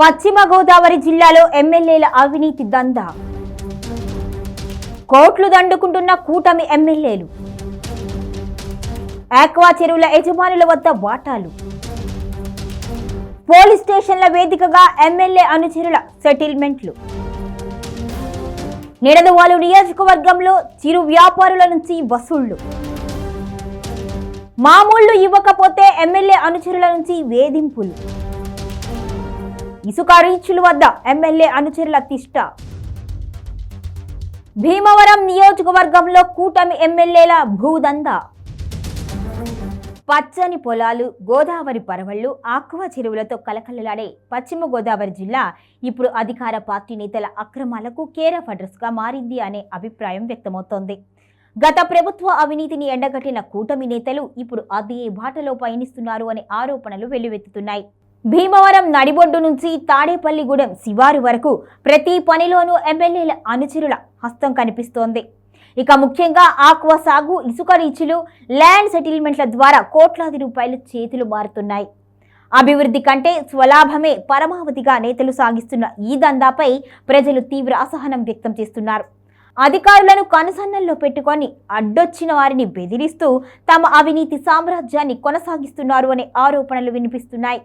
పశ్చిమ గోదావరి జిల్లాలో ఎమ్మెల్యేల అవినీతి దందా. కోట్లు దండుకుంటున్న కూటమి ఎమ్మెల్యేలు. ఆక్వా చెరువుల యజమానుల వద్ద వాటాలు. పోలీస్ స్టేషన్ల వేదికగా ఎమ్మెల్యే అనుచరుల సెటిల్మెంట్లు. నిడదవాలు నియోజకవర్గంలో చిరు వ్యాపారుల నుంచి వసూళ్ళు. మామూళ్ళు ఇవ్వకపోతే ఎమ్మెల్యే అనుచరుల నుంచి వేధింపులు. ఇసుక రీచుల వద్ద ఎమ్మెల్యే అనుచరుల తిష్ట. భీమవరం నియోజకవర్గంలో కూటమి ఎమ్మెల్యేల భూదందా. పచ్చని పొలాలు గోదావరి పరవళ్ళు ఆక్వా చెరువులతో కలకలలాడే పశ్చిమ గోదావరి జిల్లా ఇప్పుడు అధికార పార్టీ నేతల అక్రమాలకు కేర్ ఆఫ్ అడ్రస్గా మారింది అనే అభిప్రాయం వ్యక్తమవుతోంది. గత ప్రభుత్వ అవినీతిని ఎండగట్టిన కూటమి నేతలు ఇప్పుడు అదే బాటలో పయనిస్తున్నారు అనే ఆరోపణలు వెల్లువెత్తుతున్నాయి. భీమవరం నడిబొడ్డు నుంచి తాడేపల్లిగూడెం శివారు వరకు ప్రతి పనిలోనూ ఎమ్మెల్యేల అనుచరుల హస్తం కనిపిస్తోంది. ఇక ముఖ్యంగా ఆక్వా సాగు ఇసుక రీచులు ల్యాండ్ సెటిల్మెంట్ల ద్వారా కోట్లాది రూపాయలు చేతులు మారుతున్నాయి. అభివృద్ధి కంటే స్వలాభమే పరమావధిగా నేతలు సాగిస్తున్న ఈ దందాపై ప్రజలు తీవ్ర అసహనం వ్యక్తం చేస్తున్నారు. అధికారులను కనుసన్నల్లో పెట్టుకొని అడ్డొచ్చిన వారిని బెదిరిస్తూ తమ అవినీతి సామ్రాజ్యాన్ని కొనసాగిస్తున్నారు అనే ఆరోపణలు వినిపిస్తున్నాయి.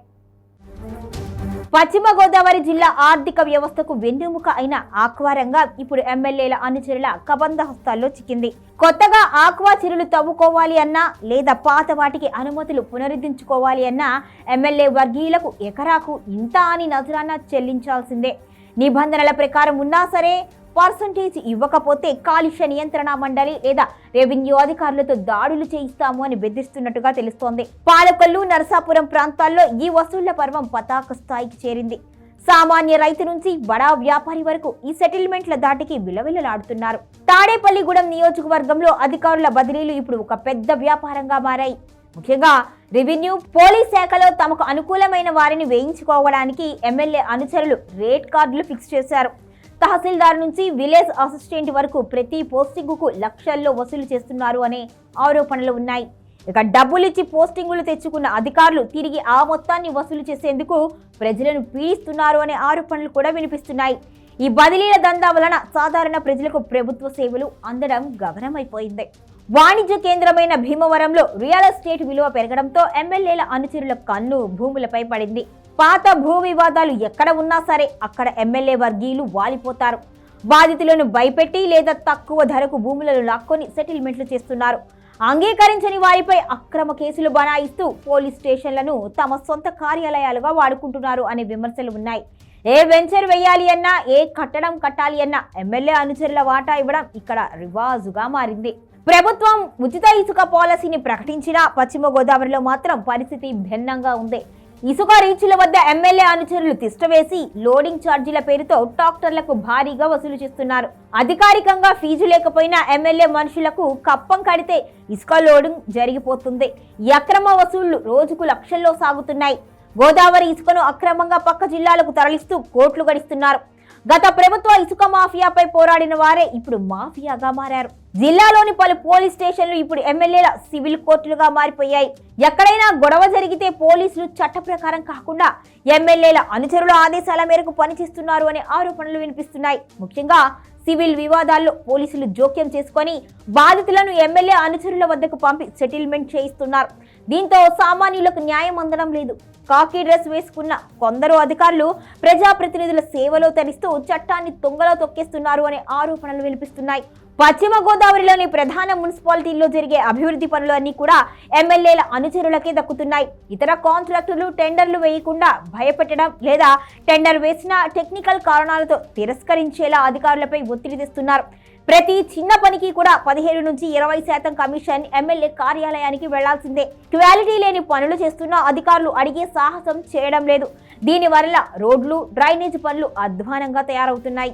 పశ్చిమ గోదావరి జిల్లా ఆర్థిక వ్యవస్థకు వెన్నెముక అయిన ఆక్వారంగా ఇప్పుడు ఎమ్మెల్యేల అనుచరుల కబంధ హస్తాల్లో చిక్కింది. కొత్తగా ఆక్వా చెరువులు తవ్వుకోవాలి అన్నా లేదా పాత వాటికి అనుమతులు పునరుద్ధరించుకోవాలి అన్నా ఎమ్మెల్యే వర్గీయులకు ఎకరాకు ఇంత అని నజరాన చెల్లించాల్సిందే. నిబంధనల ప్రకారం ఉన్నా సరే పర్సంటేజ్ ఇవ్వకపోతే కాలుష్య నియంత్రణ మండలి లేదా రెవెన్యూ అధికారులతో దాడులు చేయిస్తాము అని బెదిరిస్తున్నట్టుగా తెలుస్తోంది. పాలకొల్లు నరసాపురం ప్రాంతాల్లో ఈ వసూళ్ళ పర్వం పతాక స్థాయికి చేరింది. సామాన్య రైతు నుంచి బడా వ్యాపారి వరకు ఈ సెటిల్మెంట్ల దాటికి విలవిలలాడుతున్నారు. తాడేపల్లిగూడెం నియోజకవర్గంలో అధికారుల బదిలీలు ఇప్పుడు ఒక పెద్ద వ్యాపారంగా మారాయి. ముఖ్యంగా రెవెన్యూ పోలీస్ శాఖలో తమకు అనుకూలమైన వారిని వేయించుకోవడానికి ఎమ్మెల్యే అనుచరులు రేట్ కార్డులు ఫిక్స్ చేశారు. తహసీల్దార్ నుంచి విలేజ్ అసిస్టెంట్ వరకు ప్రతి పోస్టింగుకు లక్షల్లో వసూలు చేస్తున్నారు అనే ఆరోపణలు ఉన్నాయి. ఇక డబ్బులిచ్చి పోస్టింగులు తెచ్చుకున్న అధికారులు తిరిగి ఆ మొత్తాన్ని వసూలు చేసేందుకు ప్రజలను పీడిస్తున్నారు అనే ఆరోపణలు కూడా వినిపిస్తున్నాయి. ఈ బదిలీల దందా వలన సాధారణ ప్రజలకు ప్రభుత్వ సేవలు అందడం గగనమైపోయింది. వాణిజ్య కేంద్రమైన భీమవరంలో రియల్ ఎస్టేట్ విలువ పెరగడంతో ఎమ్మెల్యేల అనుచరుల కన్ను భూములపై పడింది. పాత భూ వివాదాలు ఎక్కడ ఉన్నా సరే అక్కడ ఎమ్మెల్యే వర్గీయులు వాలిపోతారు. బాధితులను భయపెట్టి లేదా తక్కువ ధరకు భూములను లాక్కొని సెటిల్మెంట్లు చేస్తున్నారు. అంగీకరించని వారిపై అక్రమ కేసులు బనాయిస్తూ పోలీస్ స్టేషన్లను తమ సొంత కార్యాలయాలుగా వాడుకుంటున్నారు అనే విమర్శలు ఉన్నాయి. ఏ వెంచర్ వేయాలి అన్నా ఏ కట్టడం కట్టాలి అన్నా ఎమ్మెల్యే అనుచరుల వాటా ఇవ్వడం ఇక్కడ రివాజుగా మారింది. ప్రభుత్వం ఉచిత ఇసుక పాలసీని ప్రకటించినా పశ్చిమ గోదావరిలో మాత్రం పరిస్థితి భిన్నంగా ఉంది. ఇసుక రీచుల వద్ద ఎమ్మెల్యే అనుచరులు తిష్టవేసి లోడింగ్ ఛార్జీల పేరుతో డాక్టర్లకు భారీగా వసూలు చేస్తున్నారు. అధికారికంగా ఫీజు లేకపోయినా ఎమ్మెల్యే మనుషులకు కప్పం కడితే ఇసుక లోడింగ్ జరిగిపోతుంది. ఈ అక్రమ వసూళ్ళు రోజుకు లక్షల్లో సాగుతున్నాయి. గోదావరి ఇసుకను అక్రమంగా పక్క జిల్లాలకు తరలిస్తూ కోట్లు గడిస్తున్నారు. గత ప్రభుత్వ ఇసుక మాఫియాపై పోరాడిన వారే ఇప్పుడు మాఫియాగా మారారు. జిల్లాలోని పలు పోలీస్ స్టేషన్లు ఇప్పుడు ఎమ్మెల్యేల సివిల్ కోర్టులుగా మారిపోయాయి. ఎక్కడైనా గొడవ జరిగితే పోలీసులు చట్ట ప్రకారం కాకుండా ఎమ్మెల్యేల అనుచరుల ఆదేశాల మేరకు పనిచేస్తున్నారు అనే ఆరోపణలు వినిపిస్తున్నాయి. ముఖ్యంగా సివిల్ వివాదాల్లో పోలీసులు జోక్యం చేసుకొని బాధితులను ఎమ్మెల్యే అనుచరుల వద్దకు పంపి సెటిల్మెంట్ చేయిస్తున్నారు. దీంతో సామాన్యులకు న్యాయం అందడం లేదు. కాకి డ్రెస్ వేసుకున్న కొందరు అధికారులు ప్రజాప్రతినిధుల సేవలో తరిస్తూ చట్టాన్ని తొంగలో తొక్కేస్తున్నారు అనే ఆరోపణలు వినిపిస్తున్నాయి. పశ్చిమ గోదావరిలోని ప్రధాన మున్సిపాలిటీల్లో జరిగే అభివృద్ధి పనులన్నీ కూడా ఎమ్మెల్యేల అనుచరులకే దక్కుతున్నాయి. ఇతర కాంట్రాక్టులు టెండర్లు వేయకుండా భయపెట్టడం లేదా టెండర్ వేసిన టెక్నికల్ కారణాలతో తిరస్కరించేలా అధికారులపై ఒత్తిడి తెస్తున్నారు. ప్రతి చిన్న పనికి కూడా పదిహేడు నుంచి ఇరవై శాతం కమిషన్ ఎమ్మెల్యే కార్యాలయానికి వెళ్ళాల్సిందే. క్వాలిటీ లేని పనులు చేస్తున్న అధికారులు అడిగే సాహసం చేయడం లేదు. దీనివల్ల రోడ్లు డ్రైనేజ్ పనులు అధ్వానంగా తయారవుతున్నాయి.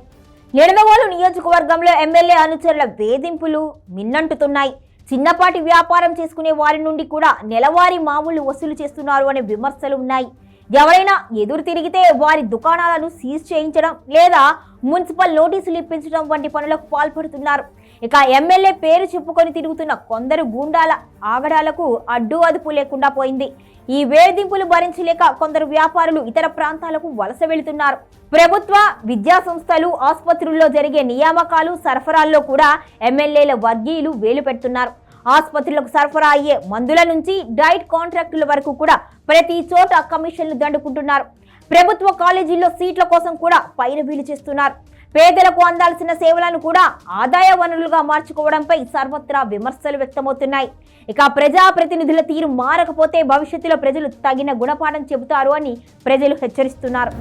నిడదవోలు నియోజకవర్గంలో ఎమ్మెల్యే అనుచరుల వేధింపులు మిన్నంటుతున్నాయి. చిన్నపాటి వ్యాపారం చేసుకునే వారి నుండి కూడా నెలవారీ మామూలు వసూలు చేస్తున్నారు అనే విమర్శలు ఉన్నాయి. ఎవరైనా ఎదురు తిరిగితే వారి దుకాణాలను సీజ్ చేయించడం లేదా మున్సిపల్ నోటీసులు ఇప్పించడం వంటి పనులకు పాల్పడుతున్నారు. ఇక ఎమ్మెల్యే పేరు చెప్పుకొని తిరుగుతున్న కొందరు గూండాల ఆగడాలకు అడ్డు అదుపు లేకుండా పోయింది. ఈ వేధింపులు భరించలేక కొందరు వ్యాపారులు ఇతర ప్రాంతాలకు వలస వెళుతున్నారు. ప్రభుత్వ విద్యా సంస్థలు ఆసుపత్రుల్లో జరిగే నియామకాలు సరఫరాల్లో కూడా ఎమ్మెల్యేల వర్గీయులు వేలు పెడుతున్నారు. ఆసుపత్రులకు సరఫరా అయ్యే మందుల నుంచి డైట్ కాంట్రాక్టుల వరకు కూడా ప్రతి చోట కమిషన్లు దండుకుంటున్నారు. ప్రభుత్వ కాలేజీల్లో సీట్ల కోసం కూడా పైరవీలు చేస్తున్నారు. పేదలకు అందాల్సిన సేవలను కూడా ఆదాయ వనరులుగా మార్చుకోవడంపై సర్వత్రా విమర్శలు వ్యక్తమవుతున్నాయి. ఇక ప్రజాప్రతినిధుల తీరు మారకపోతే భవిష్యత్తులో ప్రజలు తగిన గుణపాఠం చెబుతారు అని ప్రజలు హెచ్చరిస్తున్నారు.